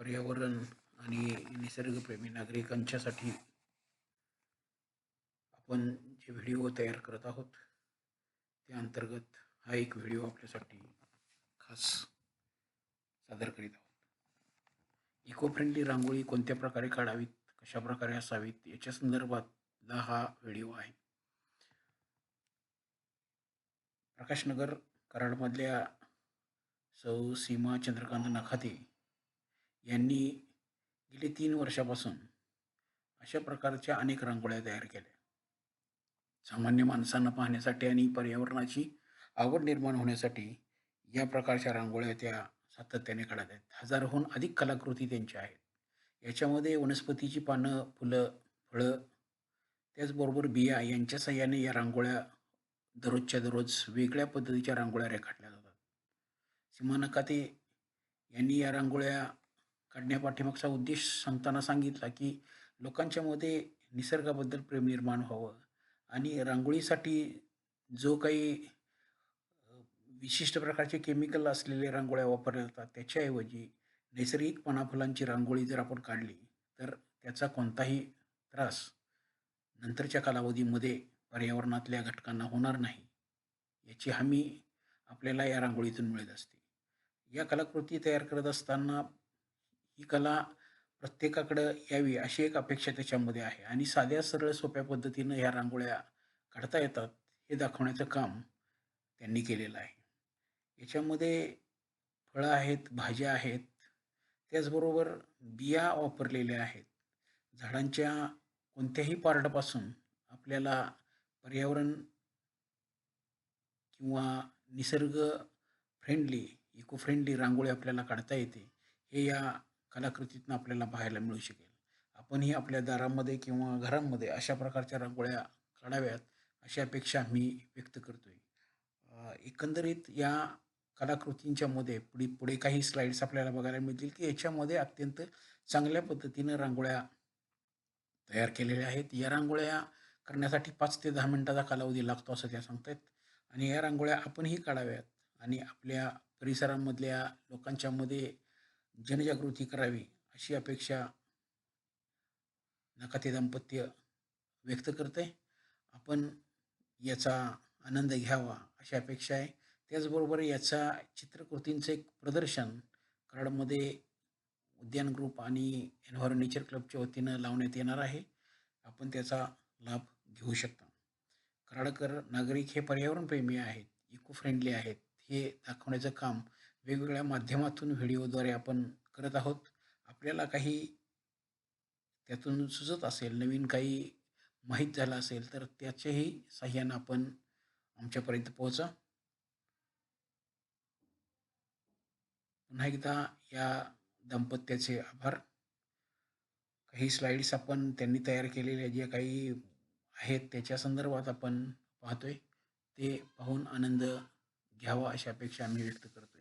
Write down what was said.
पर्यावरण आणि निसर्गप्रेमी नागरिकांच्यासाठी आपण जे व्हिडिओ तयार करत आहोत त्या अंतर्गत हा एक व्हिडिओ आपल्यासाठी खास सादर करीत आहोत. इको फ्रेंडली रांगोळी कोणत्या प्रकारे काढावीत कशा प्रकारे असावीत याच्या संदर्भातला हा व्हिडिओ आहे. प्रकाशनगर कराडमधल्या सौ सीमा चंद्रकांत नखाते यांनी गेली तीन वर्षापासून अशा प्रकारच्या अनेक रांगोळ्या तयार केल्या. सामान्य माणसांना पाहण्यासाठी आणि पर्यावरणाची आवड निर्माण होण्यासाठी या प्रकारच्या रांगोळ्या त्या सातत्याने काढत आहेत. हजारहून अधिक कलाकृती त्यांच्या आहेत. याच्यामध्ये वनस्पतीची पानं फुलं फळं त्याचबरोबर बिया यांच्या सहाय्याने या रांगोळ्या दररोजच्या दररोज वेगळ्या पद्धतीच्या रांगोळ्या रेखाटल्या जातात. सीमा नकाते यांनी या रांगोळ्या काढण्यापाठीमागचा उद्देश सांगताना सांगितला की लोकांच्यामध्ये निसर्गाबद्दल प्रेम निर्माण व्हावं आणि रांगोळीसाठी जो काही विशिष्ट प्रकारचे केमिकल असलेले रांगोळ्या वापरल्या जातात त्याच्याऐवजी नैसर्गिक पानाफुलांची रांगोळी जर आपण काढली तर त्याचा कोणताही त्रास नंतरच्या कालावधीमध्ये पर्यावरणातल्या घटकांना होणार नाही याची हमी आपल्याला या रांगोळीतून मिळत असते. या कलाकृती तयार करत असताना ही कला प्रत्येकाकडं यावी अशी एक अपेक्षा त्याच्यामध्ये आहे. आणि साध्या सरळ सोप्या पद्धतीनं ह्या रांगोळ्या काढता येतात हे दाखवण्याचं काम त्यांनी केलेलं आहे. याच्यामध्ये फळं आहेत भाज्या आहेत त्याचबरोबर बिया वापरलेल्या आहेत. झाडांच्या कोणत्याही पार्टपासून आपल्याला पर्यावरण किंवा निसर्ग फ्रेंडली इको फ्रेंडली रांगोळी आपल्याला काढता येते. हे या कलाकृतीतून आपल्याला पाहायला मिळू शकेल. आपणही आपल्या दारामध्ये किंवा घरांमध्ये अशा प्रकारच्या रांगोळ्या काढाव्यात अशी अपेक्षा मी व्यक्त करतोय. आहे एकंदरीत या कलाकृतींच्यामध्ये पुढे पुढे काही स्लाईड्स आपल्याला बघायला मिळतील की याच्यामध्ये अत्यंत चांगल्या पद्धतीनं रांगोळ्या तयार केलेल्या आहेत. या रांगोळ्या करण्यासाठी पाच ते दहा मिनिटाचा कालावधी लागतो असं त्या सांगतायत. आणि या रांगोळ्या आपणही काढाव्यात. आणि आपल्या परिसरामधल्या लोकांच्यामध्ये जनजागृती करावी अशी अपेक्षा नकाते दाम्पत्य व्यक्त करते आपण याचा आनंद घ्यावा अशी अपेक्षा आहे. त्याचबरोबर याचा चित्रकृतींचं एक प्रदर्शन कराडमध्ये उद्यान ग्रुप आणि एन्व्हायरो नेचर क्लबच्या वतीनं लावण्यात येणार आहे. आपण त्याचा लाभ घेऊ शकता. कराडकर नागरिक हे पर्यावरणप्रेमी आहेत इको फ्रेंडली आहेत. हे दाखवण्याचं काम वेगवेगळ्या माध्यमातून व्हिडिओद्वारे आपण करत आहोत. आपल्याला काही त्यातून सुचत असेल नवीन काही माहीत झालं असेल तर त्याच्याही साह्यानं आपण आमच्यापर्यंत पोहोचा. पुन्हा एकदा या दाम्पत्याचे आभार. काही स्लाईड्स आपण त्यांनी तयार केलेल्या ज्या काही आहेत त्याच्या संदर्भात आपण पाहतोय. ते पाहून आनंद घ्यावा अशी अपेक्षा आम्ही व्यक्त करतोय.